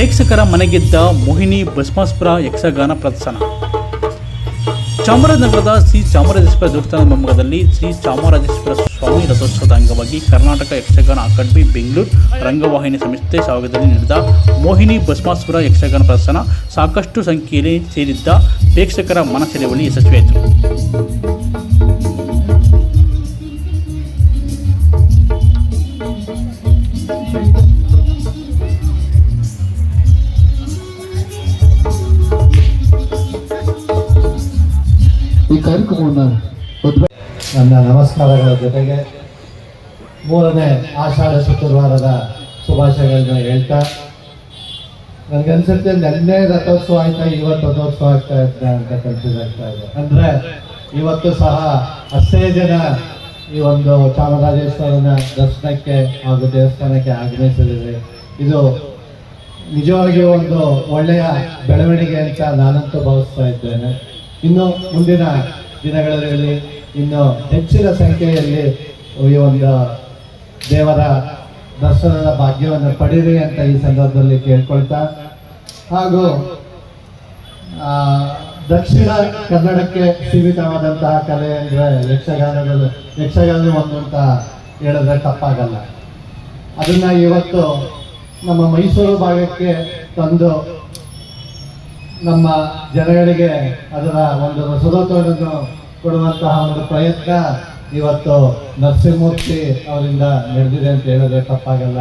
ಪ್ರೇಕ್ಷಕರ ಮನೆಗೆದ್ದ ಮೋಹಿನಿ ಭಸ್ಮಾಸ್ಪುರ ಯಕ್ಷಗಾನ ಪ್ರದರ್ಶನ. ಚಾಮರಾಜನಗರದ ಶ್ರೀ ಚಾಮರಾಜೇಶ್ವರ ದೇವಸ್ಥಾನದ ಮುಂಭಾಗದಲ್ಲಿ ಶ್ರೀ ಚಾಮರಾಜೇಶ್ವರ ಸ್ವಾಮಿ ರಥೋತ್ಸವದ ಅಂಗವಾಗಿ ಕರ್ನಾಟಕ ಯಕ್ಷಗಾನ ಅಕಾಡೆಮಿ ಬೆಂಗಳೂರು ರಂಗವಾಹಿನಿ ಸಂಸ್ಥೆ ಸಹಯೋಗದಲ್ಲಿ ನಡೆದ ಮೋಹಿನಿ ಭಸ್ಮಾಸುರ ಯಕ್ಷಗಾನ ಪ್ರದರ್ಶನ ಸಾಕಷ್ಟು ಸಂಖ್ಯೆಯಲ್ಲಿ ಸೇರಿದ್ದ ಪ್ರೇಕ್ಷಕರ ಮನ ಯಶಸ್ವಿಯಾಯಿತು. ನನ್ನ ನಮಸ್ಕಾರಗಳ ಜೊತೆಗೆ ಮೂರನೇ ಆಷಾಢ ಶುಕ್ರವಾರದ ಶುಭಾಶಯಗಳನ್ನ ಹೇಳ್ತಾ, ನನಗನ್ಸುತ್ತೆ ನೆನ್ನೆ ರಥೋತ್ಸವ ಆಯ್ತಾ, ಇವತ್ತು ರಥೋತ್ಸವ ಆಗ್ತಾ ಇದೆ ಅಂತ ಕನ್ಫ್ಯೂಸ್ ಆಗ್ತಾ ಇದೆ. ಅಂದ್ರೆ ಇವತ್ತು ಸಹ ಅಷ್ಟೇ ಜನ ಈ ಒಂದು ಚಾಮರಾಜೇಶ್ವರನ ದರ್ಶನಕ್ಕೆ ಹಾಗೂ ದೇವಸ್ಥಾನಕ್ಕೆ ಆಗಮಿಸಿದ್ದೀವಿ ಇದು ನಿಜವಾಗಿಯೂ ಒಂದು ಒಳ್ಳೆಯ ಬೆಳವಣಿಗೆ ಅಂತ ನಾನಂತೂ ಭಾವಿಸ್ತಾ ಇದ್ದೇನೆ. ಇನ್ನು ಮುಂದಿನ ದಿನಗಳಲ್ಲಿ ಇನ್ನು ಹೆಚ್ಚಿನ ಸಂಖ್ಯೆಯಲ್ಲಿ ಈ ಒಂದು ದೇವರ ದರ್ಶನದ ಭಾಗ್ಯವನ್ನು ಪಡೀರಿ ಅಂತ ಈ ಸಂದರ್ಭದಲ್ಲಿ ಕೇಳ್ಕೊಳ್ತಾ. ಹಾಗೂ ದಕ್ಷಿಣ ಕನ್ನಡಕ್ಕೆ ಸೀಮಿತವಾದಂತಹ ಕಲೆ ಅಂದರೆ ಯಕ್ಷಗಾನಗಳು ಯಕ್ಷಗಾನ ಒಂದು ಅಂತ ಹೇಳಿದ್ರೆ ತಪ್ಪಾಗಲ್ಲ. ಅದನ್ನ ಇವತ್ತು ನಮ್ಮ ಮೈಸೂರು ಭಾಗಕ್ಕೆ ತಂದು ನಮ್ಮ ಜನಗಳಿಗೆ ಅದರ ಒಂದು ಸುಲಭವನ್ನು ಕೊಡುವಂತಹ ಒಂದು ಪ್ರಯತ್ನ ಇವತ್ತು ನರಸಿಂಹಮೂರ್ತಿ ಅವರಿಂದ ನಡೆದಿದೆ ಅಂತ ಹೇಳಿದ್ರೆ ತಪ್ಪಾಗಲ್ಲ.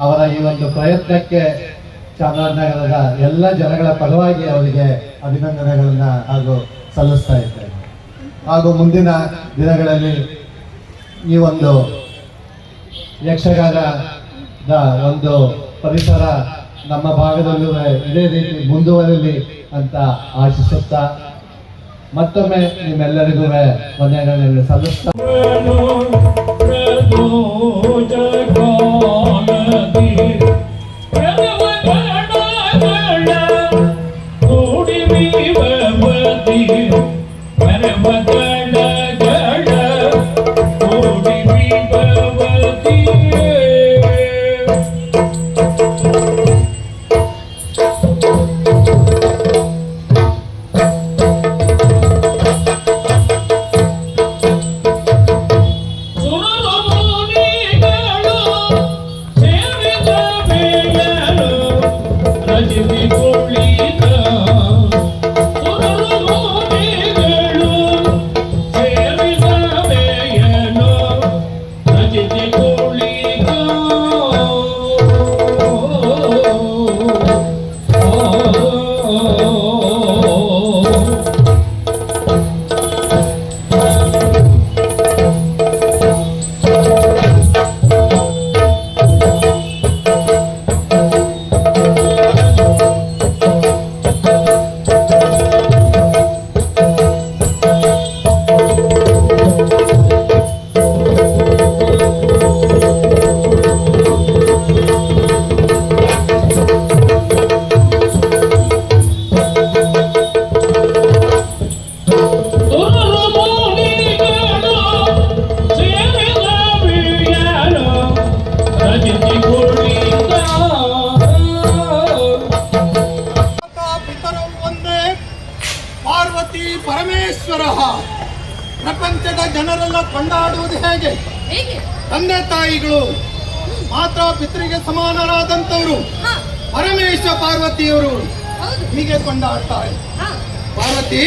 ಅವರ ಈ ಒಂದು ಪ್ರಯತ್ನಕ್ಕೆ ಚಾಮರಾಜನಗರದ ಎಲ್ಲ ಜನಗಳ ಪರವಾಗಿ ಅವರಿಗೆ ಅಭಿನಂದನೆಗಳನ್ನ ಹಾಗೂ ಸಲ್ಲಿಸ್ತಾ ಇದ್ದೇನೆ. ಹಾಗೂ ಮುಂದಿನ ದಿನಗಳಲ್ಲಿ ಈ ಒಂದು ಯಕ್ಷಗಾನದ ಒಂದು ಪರಿಸರ ನಮ್ಮ ಭಾಗದಲ್ಲೂ ಇದೇ ರೀತಿ ಮುಂದುವರಲಿ ಅಂತ ಆಶಿಸುತ್ತಾ ಮತ್ತೊಮ್ಮೆ ನಿಮ್ಮೆಲ್ಲರಿಗೂ ವಂದನೆಗಳನ್ನು ಸಲ್ಲಿಸ್ತಾ ಪಾರ್ವತಿ ಪರಮೇಶ್ವರ ಪ್ರಪಂಚದ ಜನರೆಲ್ಲ ಕೊಂಡಾಡುವುದು ಹೇಗೆ? ತಂದೆ ತಾಯಿಗಳು ಮಾತ್ರ ಪಿತೃಗೆ ಸಮಾನರಾದಂಥವರು ಪರಮೇಶ್ವರ ಪರಮೇಶ ಪಾರ್ವತಿಯವರು ಹೀಗೆ ಕೊಂಡಾಡ್ತಾರೆ. ಹಾ. ಪಾರ್ವತಿ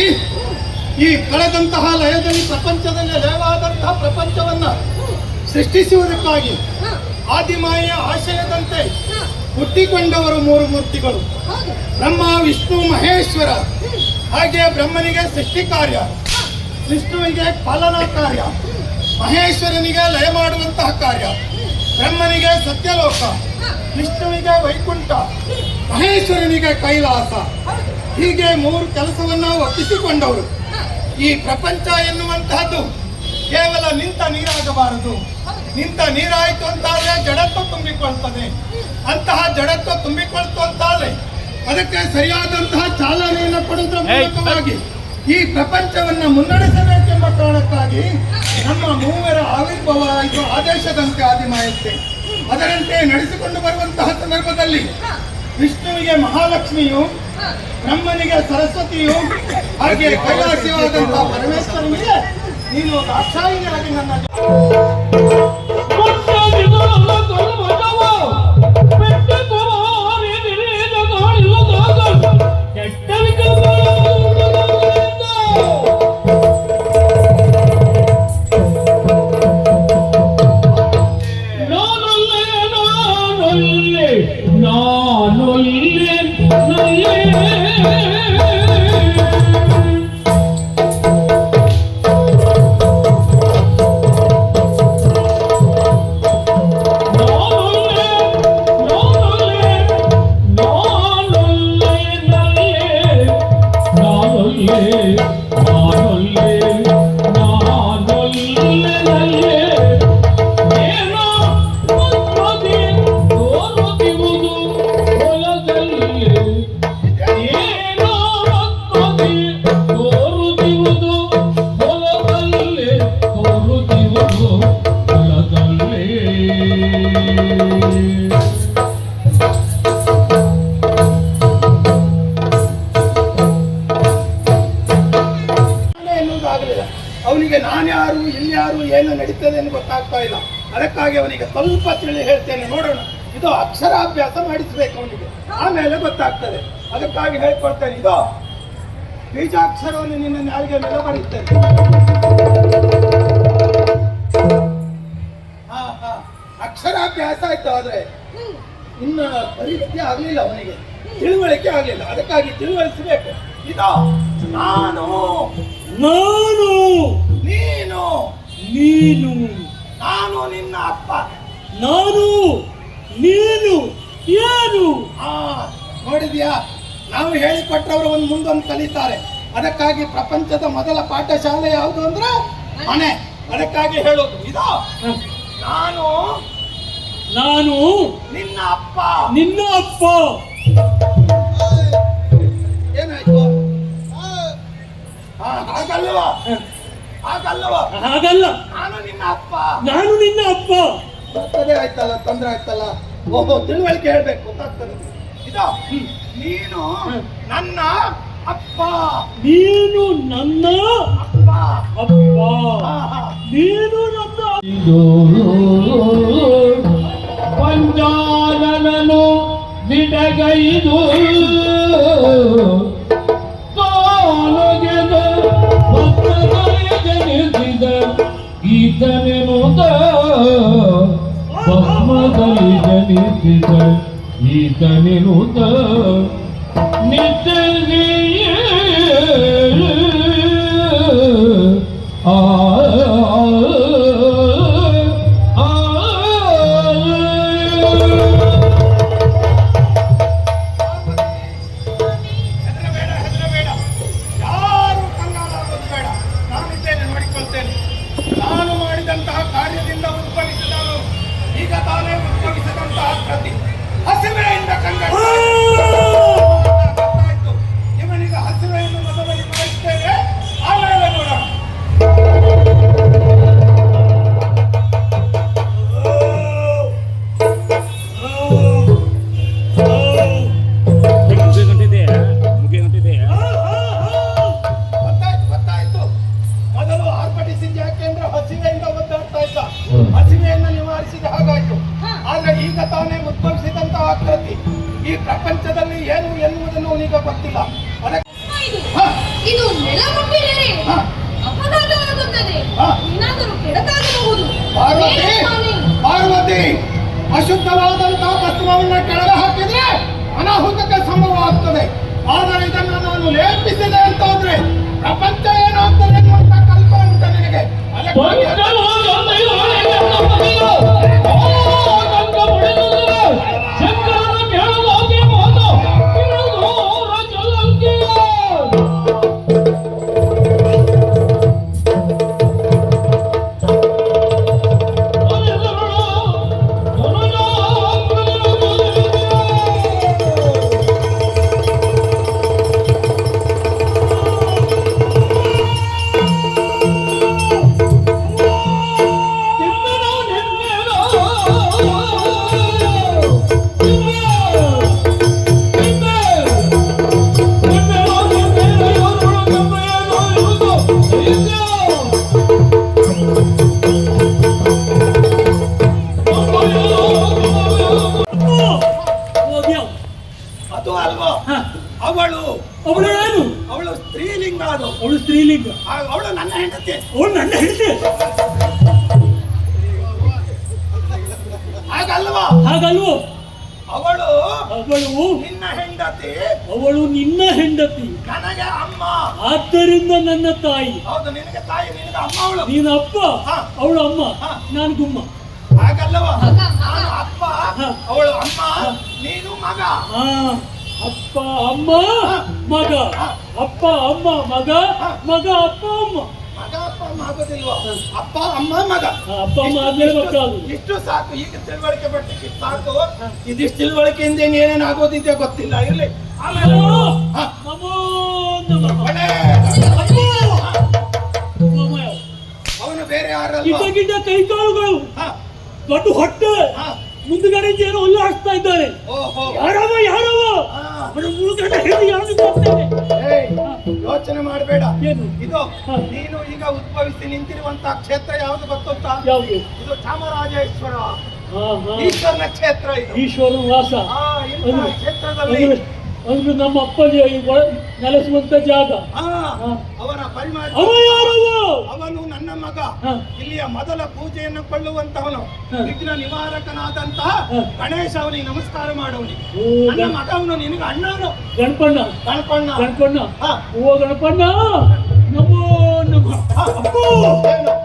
ಈ ಕಳೆದಂತಹ ಲಯದಲ್ಲಿ ಪ್ರಪಂಚದಲ್ಲಿ ಲಯವಾದಂತಹ ಪ್ರಪಂಚವನ್ನ ಸೃಷ್ಟಿಸುವುದಕ್ಕಾಗಿ ಆದಿಮಾಯ ಆಶಯದಂತೆ ಹುಟ್ಟಿಕೊಂಡವರು ಮೂರು ಮೂರ್ತಿಗಳು. ಬ್ರಹ್ಮ ವಿಷ್ಣು ಮಹೇಶ್ವರ. ಹಾಗೆ ಬ್ರಹ್ಮನಿಗೆ ಸೃಷ್ಟಿ ಕಾರ್ಯ. ವಿಷ್ಣುವಿಗೆ ಪಾಲನಾ ಕಾರ್ಯ. ಮಹೇಶ್ವರನಿಗೆ ಲಯ ಮಾಡುವಂತಹ ಕಾರ್ಯ. ಬ್ರಹ್ಮನಿಗೆ ಸತ್ಯಲೋಕ. ವಿಷ್ಣುವಿಗೆ ವೈಕುಂಠ. ಮಹೇಶ್ವರನಿಗೆ ಕೈಲಾಸ. ಹೀಗೆ ಮೂರು ಕೆಲಸವನ್ನ ಒಪ್ಪಿಸಿಕೊಂಡವರು. ಈ ಪ್ರಪಂಚ ಎನ್ನುವಂತಹದ್ದು ಕೇವಲ ನಿಂತ ನೀರಾಗಬಾರದು. ನಿಂತ ನೀರಾಯಿತು ಅಂತಾದ್ರೆ ಜಡತ್ವ ತುಂಬಿಕೊಳ್ತದೆ. ಅಂತಹ ಜಡತ್ವ ತುಂಬಿಕೊಳ್ತು ಅಂತಾದ್ರೆ ಅದಕ್ಕೆ ಸರಿಯಾದಂತಹ ಚಾಲನೆಯನ್ನು ಕೊಡುವುದರ ಮೂಲಕವಾಗಿ ಈ ಪ್ರಪಂಚವನ್ನ ಮುನ್ನಡೆಸಬೇಕೆಂಬ ಕಾರಣಕ್ಕಾಗಿ ನಮ್ಮ ಮೂವರ ಆವಿರ್ಭಾವ ಇದು ಆದೇಶದಂತೆ ಆದಿಮಾಯತ್ತೆ. ಅದರಂತೆ ನಡೆಸಿಕೊಂಡು ಬರುವಂತಹ ಸಂದರ್ಭದಲ್ಲಿ ವಿಷ್ಣುವಿಗೆ ಮಹಾಲಕ್ಷ್ಮಿಯು ಬ್ರಹ್ಮನಿಗೆ ಸರಸ್ವತಿಯು ಹಾಗೆ ಕೈಲಾಸವಾದಂತಹ ಪರಮೇಶ್ವರನಿಗೆ ನೀನು ದಾಕ್ಷಾಯಿನಿಯಾಗಿ ನನ್ನ ಅವನಿಗೆ ನಾನ್ಯಾರು ಇಲ್ಯಾರು ಏನು ನಡೀತದೆ ಅಂತ ಗೊತ್ತಾಗ್ತಾ ಇಲ್ಲ. ಅದಕ್ಕಾಗಿ ಅವನಿಗೆ ಸ್ವಲ್ಪ ತಿಳಿ ಹೇಳ್ತೇನೆ, ನೋಡೋಣ. ಇದು ಅಕ್ಷರಾಭ್ಯಾಸ ಮಾಡಿಸಬೇಕು ಅವನಿಗೆ. ಆಮೇಲೆ ಗೊತ್ತಾಗ್ತದೆ. ಅದಕ್ಕಾಗಿ ಹೇಳ್ಕೊಡ್ತೇನೆ, ಇದು. ಬೀಜಾಕ್ಷರವನ್ನು ನಿನ್ನ ನಾಲ್ಗೆ ಮೇಲೆ ಬರೀತೇನೆ ಹಾ ಅಕ್ಷರಾಭ್ಯಾಸ ಆಯ್ತು, ಆದ್ರೆ ಇನ್ನು ಪರಿಸ್ಥಿತಿ ಆಗ್ಲಿಲ್ಲ ಅವನಿಗೆ. ತಿಳುವಳಿಕೆ ಆಗ್ಲಿಲ್ಲ. ಅದಕ್ಕಾಗಿ ತಿಳುವಳಿಸಬೇಕು. ಇದು, ನಾನು ನಾನು. ನೀನು. ನೀನು. ನಾನು ನಿನ್ನ ಅಪ್ಪ. ನಾನು. ನೀನು. ಏನು? ಆ ನೋಡಿದ್ಯಾ? ನಾವು ಹೇಳಿಕೊಟ್ಟವರು ಒಂದು ಮುಂದೊಂದು ಕಲಿತಾರೆ. ಅದಕ್ಕಾಗಿ ಪ್ರಪಂಚದ ಮೊದಲ ಪಾಠಶಾಲೆ ಯಾವುದು ಅಂದ್ರೆ? ಮನೆ. ಅದಕ್ಕಾಗಿ ಹೇಳೋದು. ಇದು. ನಾನು. ನಾನು. ನಿನ್ನ ಅಪ್ಪ. ನಿನ್ನ ಅಪ್ಪ. ಆ, ಹಾಗಲ್ಲವ. ಹಾಗಲ್ವಾ ಹಾಗಲ್ಲ. ನಾನು ನಿನ್ನ ಅಪ್ಪ. ನಾನು ನಿನ್ನ ಅಪ್ಪ. ಬರ್ತದೆ ಆಯ್ತಲ್ಲ ತೊಂದ್ರೆ ಆಯ್ತಲ್ಲ. ಹೋಗೋ ತಿಳುವಳಿಕೆ ಹೇಳ್ಬೇಕು ಗೊತ್ತಾಗ್ತದೆ. ಇದು ನೀನು ನನ್ನ ಅಪ್ಪ. ನೀನು ನನ್ನ ಅಪ್ಪ. ಅಪ್ಪ. ನೀನು ನನ್ನ ಇದು ಪಂಚಾನನನು ಬಿಡಗೈದು ಜನಿಸಿದ ಈತನೆನುದ ನಿತ್ಯ ಆದ್ರೆ ಈಗ ತಾನೇ ಉದ್ಭವಿಸಿದಂತಹ ಆಕೃತಿ. ಈ ಪ್ರಪಂಚದಲ್ಲಿ ಏನು ಎನ್ನುವುದನ್ನು ಅವನಿಗೆ ಗೊತ್ತಿಲ್ಲ. ಅದಕ್ಕೆ ಇದು. ಇದು ನೆಲ ಮುಟ್ಟಿದರೆ ಹ, ಅಪಘಾತವಾಗುತ್ತದೆ. ಹ. ಏನಾದರೂ ಕೆಡಕಾಗಬಹುದು ಪಾರ್ವತಿ. ಪಾರ್ವತಿ ಅಶುದ್ಧವಾದಂತಹ ತತ್ವವನ್ನು ಕೆಳಗೆ ಹಾಕಿದ್ರೆ ಅನಾಹುತಕ್ಕೆ ಸಂಭವ ಆಗ್ತದೆ ಆದರೆ ಇದನ್ನು ನಾನು ಲೇಪಿಸಿದೆ ಅಂತ ಹೋದ್ರೆ ಪ್ರಪಂಚ ಏನಾಗ್ತದೆ ಅನ್ನುವಂತ ಕಲ್ಪ ಉಂಟು ನಿನಗೆ. ಅದಕ್ಕಾಗಿ ಹೆಂಡತಿ ಅವಳು ನನ್ನ ಹೆಂಡತಿ ಹಾಗಲ್ವಾ? ಹಾಗಲ್ವೋ? ಅವಳು ಅವಳು ನಿನ್ನ ಹೆಂಡತಿ. ಅವಳು ನಿನ್ನ ಹೆಂಡತಿ. ನನಗೆ ಅಮ್ಮ. ಆದ್ದರಿಂದ ನನ್ನ ತಾಯಿ. ಹೌದು ನಿನಗೆ ತಾಯಿ ನಿನಗೆ ಅಮ್ಮ ಅವಳು. ನೀನು ಅಪ್ಪ. ಅವಳು ಅಮ್ಮ. ನಾನು ಗುಮ್ಮ. ಹಾಗಲ್ಲವ. ನಾನು ಅಪ್ಪ. ಅವಳು ಅಮ್ಮ ನೀನು ಮಗ. ಅಪ್ಪ ಅಮ್ಮ ಮಗ. ಅಪ್ಪ ಅಮ್ಮ ಮಗ ಮಗ ಅಪ್ಪ ಅಮ್ಮ. ಮಗ ಅಪ್ಪ ಅಮ್ಮ ಆಗೋದಿಲ್ವಾ? ಅಪ್ಪ ಅಮ್ಮ ಮಗ. ಅಪ್ಪ ಅಮ್ಮ ಆದ್ಮೇಲೆ ಮಕ್ಕಳು ಇಷ್ಟು ಸಾಕು. ಈಗ ತಿಳುವಳಿಕೆ ಇಷ್ಟು ಸಾಕು. ಇದಿಷ್ಟು ತಿಳುವಳಿಕೆಯಿಂದ ಏನೇನು ಆಗೋದಿದೆ ಗೊತ್ತಿಲ್ಲ. ಇರ್ಲಿ. ಆಮೇಲೆ ಅವನು ಬೇರೆ ಯಾರಲ್ಲ ಗಿಡ್ಡ ಹ, ದೊಡ್ಡ ಹೊಟ್ಟೆ. ಮುಂದುಗಡೆ ಏನೋ ಉಲ್ಲಾಡಿಸ್ತಾ ಇದ್ದಾರೆ ಓಹೋ. ಯಾರವ ಯಾರವ. ಅವರ ಮುಳುಗಡೆ ಹೇಳಿ ಯಾರು ಗೊತ್ತೇನೆ ಯೋಚನೆ ಮಾಡಬೇಡ. ಏನು? ಇದು ನೀನು ಈಗ ಉದ್ಭವಿಸಿ ನಿಂತಿರುವಂತಹ ಕ್ಷೇತ್ರ ಯಾವುದು ಗೊತ್ತಂತ ಯಾವುದು? ಇದು ಚಾಮರಾಜೇಶ್ವರ. ಈಶ್ವರನ ಕ್ಷೇತ್ರ ಇದು. ಈಶ್ವರನ ವಾಸ. ಆ, ಅದು- ಕ್ಷೇತ್ರದಲ್ಲಿ ಅಂದ್ರೆ ನಮ್ಮ ಅಪ್ಪನಿಗೆ ನೆಲೆಸುವಂತ ಜಾಗ. ಅವರ ಪರಿಮಾಣ ಅವ ಯಾರವ ಮಗ ಇಲ್ಲಿಯ ಮೊದಲ ಪೂಜೆಯನ್ನು ಕೊಳ್ಳುವಂತವನು. ವಿಘ್ನ ನಿವಾರಕನಾದಂತಹ ಗಣೇಶ ಅವನಿಗೆ ನಮಸ್ಕಾರ ಮಾಡುವನಿಗೆ ಮಗವನು ನನ್ನ ಮಗ ಅವನು ನಿನಗೆ ಅಣ್ಣವನು ಗಣಪಣ್ಣ. ಗಣಪಣ್ಣ. ಗಣಪಣ್ಣ. ಹ. ಓ ಗಣಪಣ್ಣ. ನಮೋ ನಮೋ?